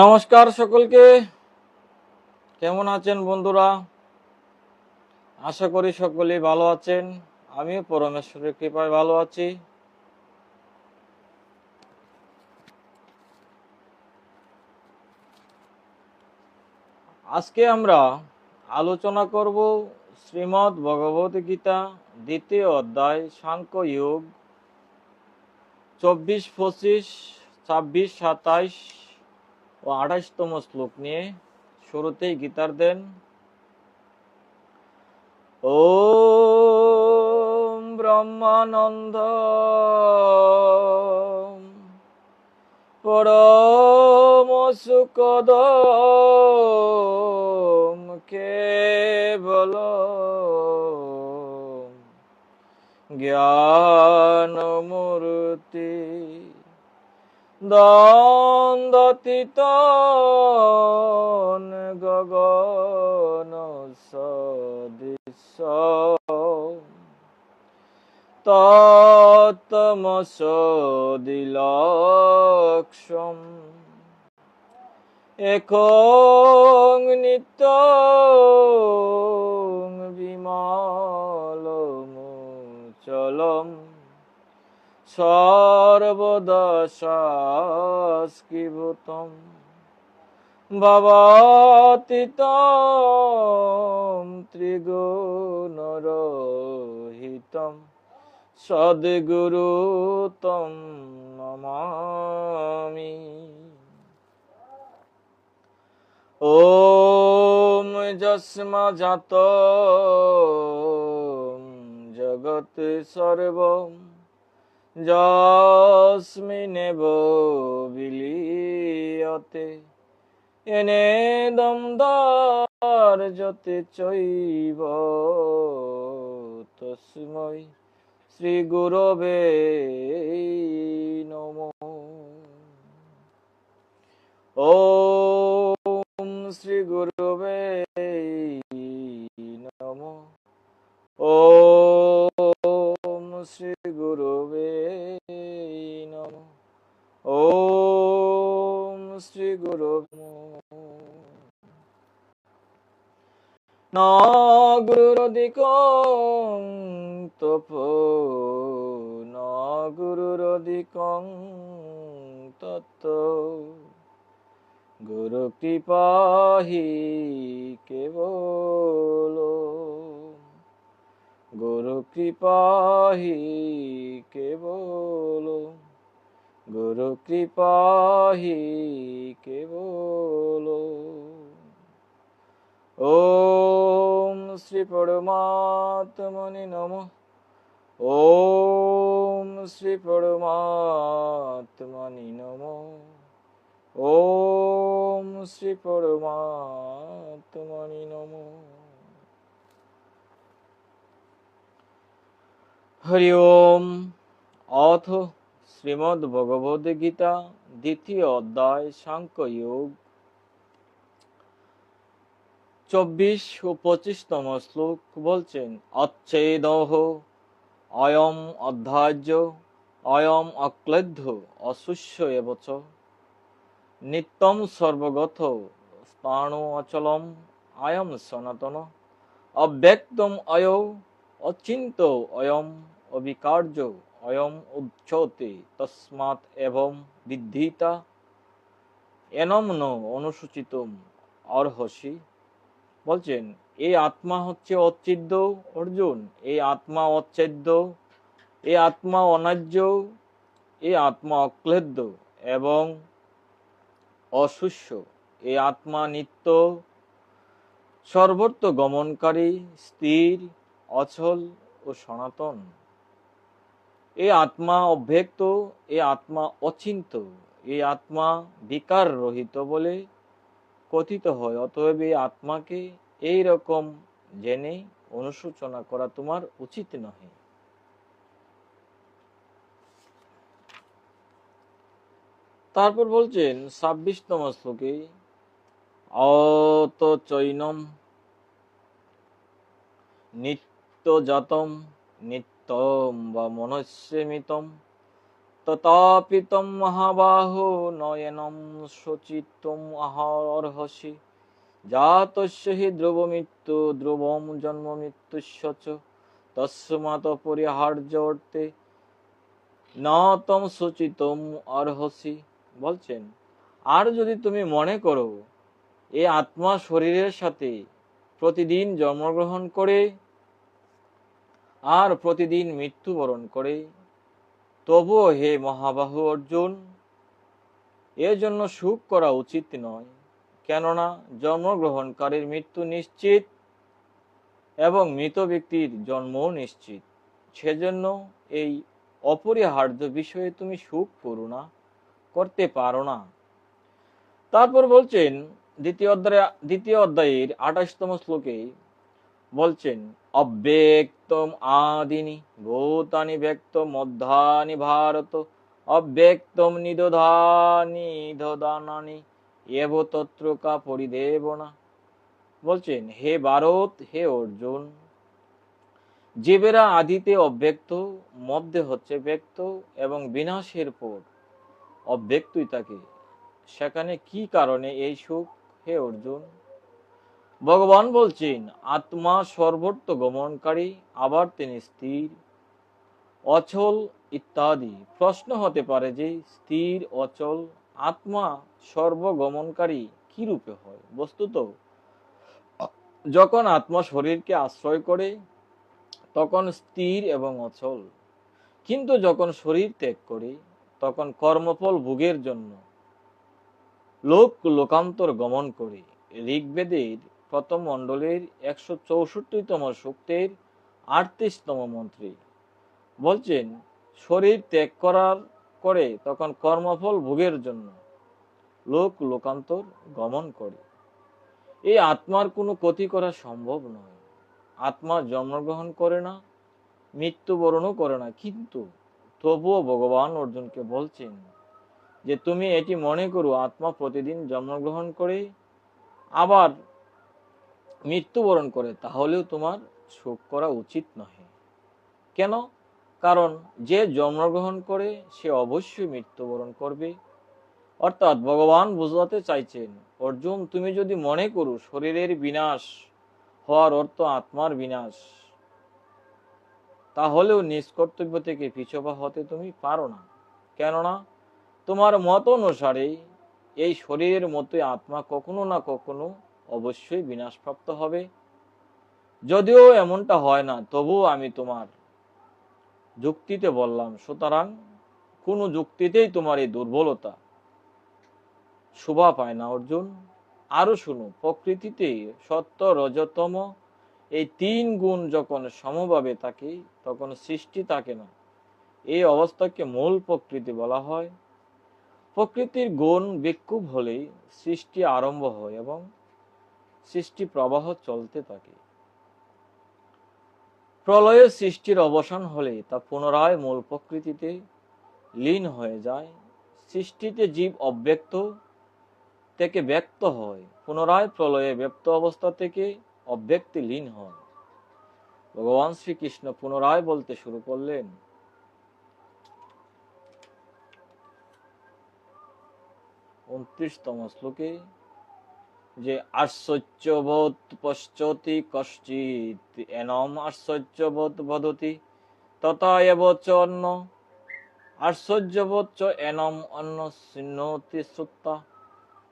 নমস্কার সকলকে। কেমন আছেন বন্ধুরা? আশা করি সকলেই ভালো আছেন। আমিও পরমেশ্বরের কৃপায় ভালো আছি। আজকে আমরা আলোচনা করব শ্রীমদ্ ভগবত গীতা দ্বিতীয় অধ্যায়, সাংখ্য যোগ, চব্বিশ, পঁচিশ, ছাব্বিশ, সাতাইশ ও আঠাশতম শ্লোক নিয়ে শুরুতেই গীতার দেন ও ব্রহ্মানন্দ পরম সুখদ কেবল জ্ঞান মূর্তি দ্বন্দ্বতীত গগন সদৃশ। তত্তমসদিলক্ষম একং নিত্য বিমলমুচলম। সর্বদা শাস্কিভূতম ভবাতীতম ত্রিগুণরহিতম। সদ্গুরু তম নমামি। ওম যস্মা জাত জগৎ সর্বম। যস্মিনেব বিলিয়তে। এনে দমদার্যতে চৈব তস্মৈ শ্রী গুরবে নম। ওম শ্রী গুরবে নম। ওম শ্রী গুরবে নম ওম শ্রী গুরবে ন গুরুরধিকং তপ ন গুরুরধিকং তত্ত গুরু কৃপাহি কেবল। গুরু কৃপাহি গুরু কৃপাহি কেবল ওম শ্রী পরমাত্মনি নম। ওম শ্রী পরমাত্মনি নম। ওম শ্রী পরমাত্মনি নম। হরি ওম। অথ শ্রীমদ্ ভগবদ গীতা, দ্বিতীয় অধ্যায় সাংখ্য যোগ চব্বিশ ও পঁচিশতম শ্লোক বলছেন, অচ্ছেদহ, অয়ম অধ্যার্য, অয়ম অক্লেদ্ধ, অশুষ্য এবচ। নিত্যম সর্বগত, স্থাণু অচলম, আয়ম সনাতন। অব্যক্তম অয় অচিন্ত অয়ম, অবিকার্য। অয়ম উচ্চতে তস্মাৎ এবং বিদ্ধিতা। এনম ন অনুসূচিতম অর্হসি। বলছেন এই আত্মা হচ্ছে অচ্ছেদ্য অর্জুন এই আত্মা অচ্ছেদ্য এই আত্মা অনার্য এই আত্মা অক্লেদ্য এবং অশুষ্য এই আত্মা নিত্য সর্বত্র গমনকারী, স্থির, অচল ও সনাতন। এই আত্মা অভ্যক্ত এই আত্মা অচিন্ত এই আত্মা বিকার রহিত বলে কথিত হয়। অতএব এই আত্মাকে এই রকম জেনে অনুশোচনা করা তোমার উচিত নহে। তারপর বলছেন, ছাব্বিশতম শ্লোকে, অত চৈনম নিত্য জাতম নিত্যম বা মনস্যমিতম তথাপি তম মহাবাহো নয়নম শচিতম আহর্হসি। জাতস্য হি ধ্রুব মৃত্যু ধ্রুবম জন্ম মৃত্যুস্য তস্মাৎ পরিহার্য অর্থে ন তম সচিতম অর্হসি বলছেন, আর যদি তুমি মনে করো, এ আত্মা শরীরের সাথে প্রতিদিন জন্মগ্রহণ করে আর প্রতিদিন মৃত্যুবরণ করে। তবুও হে মহাবাহু অর্জুন এর জন্য সুখ করা উচিত নয়, কেননা জন্মগ্রহণকারীর মৃত্যু নিশ্চিত এবং মৃত ব্যক্তির জন্মও নিশ্চিত। সেজন্য এই অপরিহার্য বিষয়ে তুমি সুখ করো না করতে পারো না। তারপর বলছেন, দ্বিতীয় অধ্যায়, দ্বিতীয় অধ্যায়ের আঠাশতম শ্লোকে বলছেন, অব্যক্তম আদিনি ভূতানি ব্যক্ত মধ্যানি ভারত, অব্যক্তম নিদধানি নিদদানানি এব তত্রকা পরিদেবনা বলছেন, হে ভারত, হে অর্জুন জীবেরা আদিতে অব্যক্ত, মধ্যে হচ্ছে ব্যক্ত এবং বিনাশের পর অব্যক্তই তাকে। সেখানে কি কারণে এই সুখ, হে অর্জুন? ভগবান বলছেন, আত্মা সর্বত্র গমনকারী, আবার তিনি স্থির, অচল ইত্যাদি। প্রশ্ন হতে পারে যে, স্থির, অচল আত্মা সর্বগমনকারী কি রূপে হয়? বস্তুত, যখন আত্মা শরীরকে আশ্রয় করে, তখন স্থির এবং অচল। কিন্তু যখন শরীর ত্যাগ করে, তখন কর্মফল ভোগের জন্য লোক, লোকান্তর গমন করে। ঋগ্বেদের প্রথম মণ্ডলের একশো চৌষট্টিতম সূক্তের আটত্রিশতম মন্ত্রী। বলছেন, শরীর ত্যাগ করার করে তখন কর্মফল ভোগের জন্য লোক লোকান্তর গমন করে। এই আত্মার কোনো ক্ষতি করা সম্ভব নয়। আত্মা জন্মগ্রহণ করে না, মৃত্যুবরণও করে না। কিন্তু তবুও ভগবান অর্জুনকে বলছেন যে, তুমি এটি মনে করো, আত্মা প্রতিদিন জন্মগ্রহণ করে আবার মৃত্যুবরণ করে, তাহলেও তোমার শোক করা উচিত নহে। কেন? কারণ যে জন্মগ্রহণ করে, সে অবশ্যই মৃত্যুবরণ করবে। অর্থাৎ ভগবান বুঝাতে চাইছেন, অর্জুন, তুমি যদি মনে করো, শরীরের বিনাশ হওয়ার অর্থ আত্মার বিনাশ, তাহলেও নিজ কর্তব্য থেকে পিছপা হতে তুমি পারো না। কেননা, তোমার মত অনুসারে এই শরীরের মতোই আত্মা কখনো না কখনো অবশ্যই বিনাশপ্রাপ্ত হবে। যদিও এমনটা হয় না, তবুও আমি তোমার যুক্তিতে বললাম, সুতরাং কোনো যুক্তিতেই তোমার এই দুর্বলতা শোভা পায় না, অর্জুন। আরও শুনো প্রকৃতিতে সত্য রজতম, এই তিন গুণ যখন সমভাবে থাকে, তখন সৃষ্টি থাকে না। এই অবস্থাকে মূল প্রকৃতি বলা হয়। প্রকৃতির গুণ বিক্ষুভ হলেই সৃষ্টি আরম্ভ হয় এবং সৃষ্টি প্রবাহ চলতে থাকে। প্রলয়ের সৃষ্টির অবসান হলে তা পুনরায় মূল প্রকৃতিতে লীন হয়ে যায়। সৃষ্টিতে জীব অব্যক্ত থেকে ব্যক্ত হয়, পুনরায় প্রলয়ে ব্যক্ত অবস্থা থেকে অব্যক্তি লীন হয়। ভগবান শ্রীকৃষ্ণ পুনরায় বলতে শুরু করলেন, উনত্রিশতম শ্লোকে যে আশ্চর্যবোধ পশ্চতি কশ্চিৎ, এনম আশ্চর্যবোধ বদতি তথা এব চ অন্য আশ্চর্যবোধ চ এনম অন্য শৃণোতি শ্রুত্তা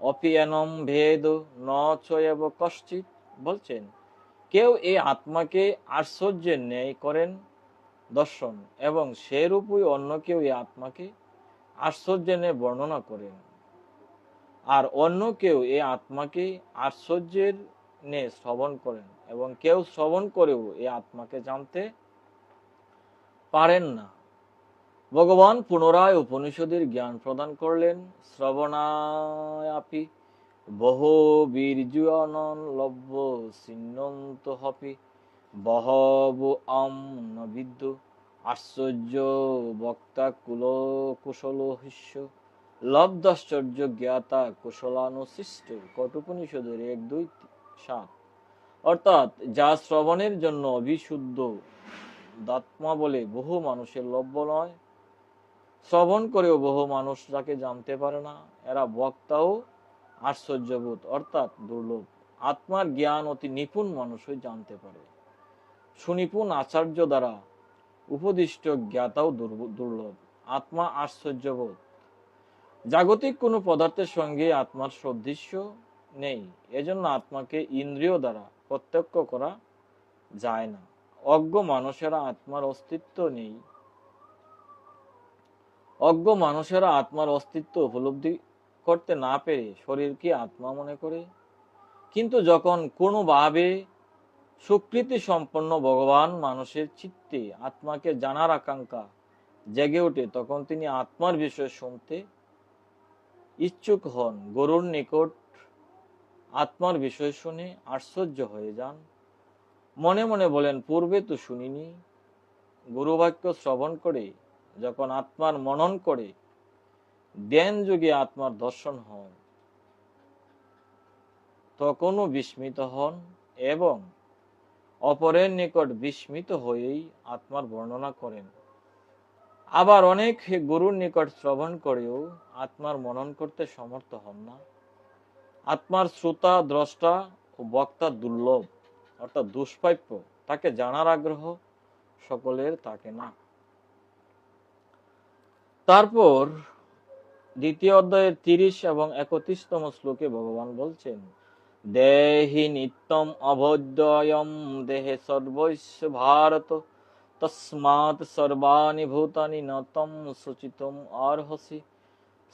অপি এনম ভেদ ন চ এব কশ্চিৎ। বলছেন, কেউ এই আত্মাকে আশ্চর্যের ন্যায় করেন দর্শন, এবং সেরূপই অন্য কেউ এই আত্মাকে আশ্চর্যের ন্যায় বর্ণনা করেন। আর অন্য কেউ এই আত্মাকে আশ্চর্যের নে শ্রবণ করেন এবং কেউ শ্রবণ করেও এই আত্মাকে জানতে পারেন না। ভগবান পুনরায় উপনিষদের জ্ঞান প্রদান করলেন শ্রবণায়াপি বহু বীর্যনন লভ্য সিন্নন্ত হপি বহব আম নবিদ্য আশ্চর্য বক্তা কুল কুশল হিস্য লব্ধাশ্চর্য জ্ঞাতা কুশলানুশিষ্ট কটুপনিষদের এক, দুই, সাত। অর্থাৎ যা শ্রবণের জন্য অবিশুদ্ধ দাত্মা বলে বহু মানুষের লভ্য নয়, শ্রবণ করেও বহু মানুষ যাকে জানতে পারে না। এরা বক্তাও আশ্চর্যবোধ, অর্থাৎ দুর্লভ। আত্মার জ্ঞান অতি নিপুণ মানুষই জানতে পারে। সুনিপুণ আচার্য দ্বারা উপদিষ্ট জ্ঞাতাও দুর্লভ। আত্মা আশ্চর্যবোধ জাগতিক কোনো পদার্থের সঙ্গে আত্মার সদৃশ্য নেই। এজন্য আত্মাকে ইন্দ্রিয় দ্বারা প্রত্যক্ষ করা যায় না। অজ্ঞ মানুষেরা আত্মার অস্তিত্ব নেই। অজ্ঞ মানুষেরা আত্মার অস্তিত্ব উপলব্ধি করতে না পেরে শরীরকে আত্মা মনে করে। কিন্তু যখন কোনোভাবে সুকৃতি সম্পন্ন ভগবান মানুষের চিত্তে আত্মাকে জানার আকাঙ্ক্ষা জেগে ওঠে, তখন তিনি আত্মার বিষয় শুনতে ইচ্ছুক হন, গরুর নিকট আত্মার বিষয় শুনে আশ্চর্য হয়ে যান। মনে মনে বলেন, পূর্বে তো শুনিনি। গুরুবাক্য শ্রবণ করে, যখন আত্মার মনন করে জ্ঞান যুগে আত্মার দর্শন হন। তখনও বিস্মিত হন এবং অপরের নিকট বিস্মিত হয়েই আত্মার বর্ণনা করেন। আবার অনেক গুরুর নিকট শ্রবণ করেও আত্মার মনন করতে সমর্থ হন না। আত্মার শ্রোতা, দ্রষ্টা ও বক্তা দুর্লভ, অর্থাৎ দুষ্প্রাপ্য, তাকে জানার আগ্রহ সকলের থাকে না। তারপর দ্বিতীয় অধ্যায়ের তিরিশ এবং একত্রিশতম শ্লোকে ভগবান বলছেন, দেহি নিত্যম অভোদ্যয়ম দেহে সর্বস্ব ভারত তস্মাৎ সর্বাণি ভূতানি নতম সুচিতম অর্হসি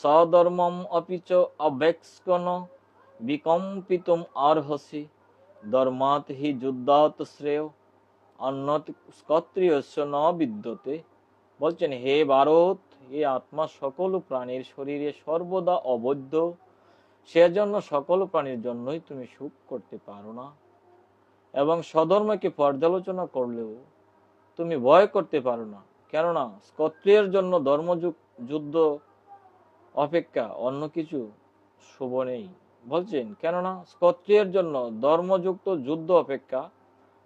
সধর্মম অপি চ অবেক্সকন বিকম্পিতম অর্হসি ধর্মাৎ হি যুদ্ধাত শ্রেয় অন্যত স্কত্রিয়স্য ন বিদ্যতে বলছেন, হে ভারত, এ আত্মা সকল প্রাণীর শরীরে সর্বদা অবৈধ। সেজন্য সকল প্রাণীর জন্যই তুমি সুখ করতে পারো না। এবং সধর্মকে পর্যালোচনা করলেও তুমি ভয় করতে পারো না। কেননা স্কত্রিয়ের জন্য ধর্মযুগ- যুদ্ধ, অপেক্ষা অন্য কিছু শুভ নেই। বলছেন, কেননা স্কত্রিয়ের জন্য ধর্মযুক্ত, যুদ্ধ অপেক্ষা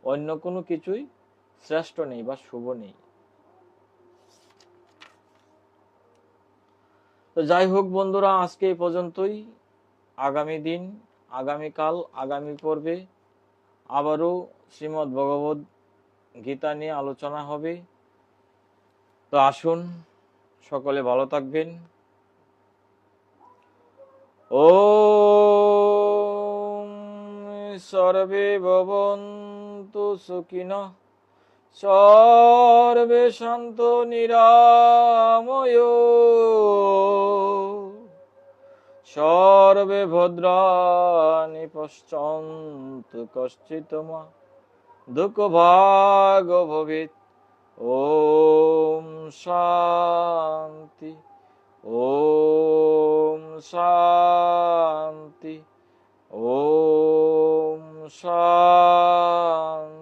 অন্য কোনো কিছুই শ্রেষ্ঠ নেই বা শুভ নেই। তো যাই হোক বন্ধুরা, আজকে এই পর্যন্তই। আগামী দিন, আগামীকাল, আগামী পর্বে আবারও শ্রীমদ্ ভগবত গীতা নিয়ে আলোচনা হবে। তো আসুন, সকলে ভালো থাকবেন। ও সর্বে ভবন্তু সুখিন, সর্বে শান্ত নিরাময়, সর্বে ভদ্রাণি পশ্যন্তু কশ্চিৎ মা দুঃখ ভাগ ভবিত ওম শান্তি ওম শান্তি ওম শান্তি